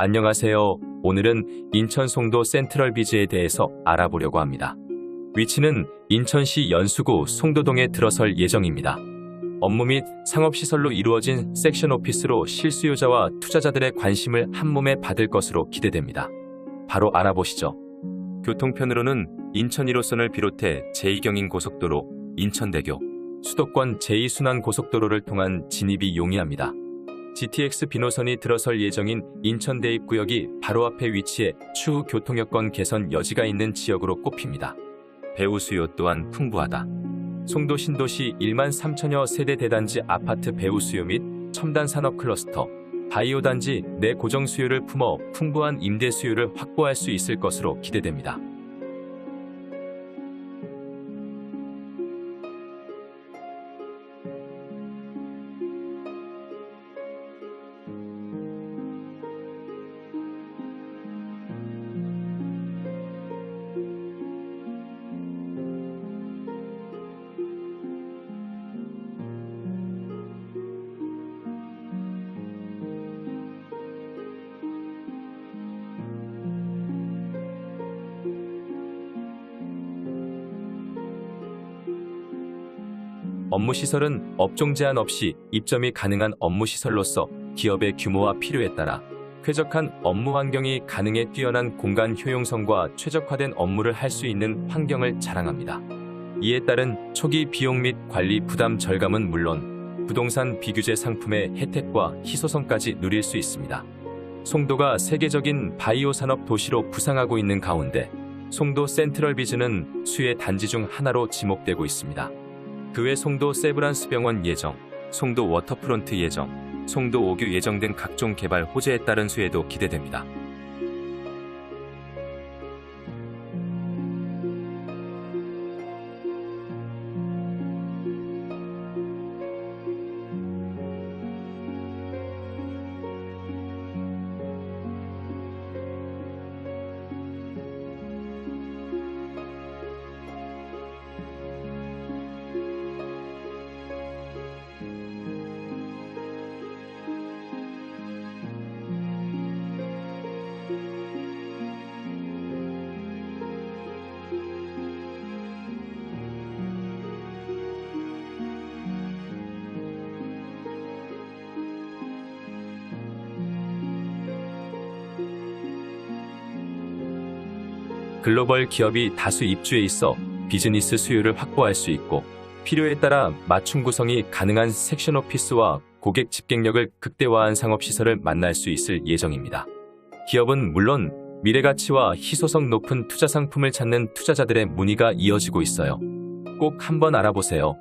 안녕하세요. 오늘은 인천 송도 센트럴 비즈에 대해서 알아보려고 합니다. 위치는 인천시 연수구 송도동에 들어설 예정입니다. 업무 및 상업시설로 이루어진 섹션 오피스로 실수요자와 투자자들의 관심을 한몸에 받을 것으로 기대됩니다. 바로 알아보시죠. 교통편으로는 인천 1호선을 비롯해 제2경인 고속도로, 인천대교, 수도권 제2순환 고속도로를 통한 진입이 용이합니다. GTX 비노선이 들어설 예정인 인천 대입구역이 바로 앞에 위치해 추후 교통여건 개선 여지가 있는 지역으로 꼽힙니다. 배우 수요 또한 풍부하다. 송도 신도시 1만 3천여 세대 대단지 아파트 배우 수요 및 첨단 산업 클러스터, 바이오 단지 내 고정 수요를 품어 풍부한 임대 수요를 확보할 수 있을 것으로 기대됩니다. 업무 시설은 업종 제한 없이 입점이 가능한 업무 시설로서 기업의 규모와 필요에 따라 쾌적한 업무 환경이 가능해 뛰어난 공간 효용성과 최적화된 업무를 할 수 있는 환경을 자랑합니다. 이에 따른 초기 비용 및 관리 부담 절감은 물론 부동산 비규제 상품의 혜택과 희소성까지 누릴 수 있습니다. 송도가 세계적인 바이오 산업 도시로 부상하고 있는 가운데 송도 센트럴 비즈는 수의 단지 중 하나로 지목되고 있습니다. 그외 송도 세브란스 병원 예정, 송도 워터프론트 예정, 송도 오규 예정 등 각종 개발 호재에 따른 수혜도 기대됩니다. 글로벌 기업이 다수 입주해 있어 비즈니스 수요를 확보할 수 있고 필요에 따라 맞춤 구성이 가능한 섹션 오피스와 고객 집객력을 극대화한 상업시설을 만날 수 있을 예정입니다. 기업은 물론 미래 가치와 희소성 높은 투자 상품을 찾는 투자자들의 문의가 이어지고 있어요. 꼭 한번 알아보세요.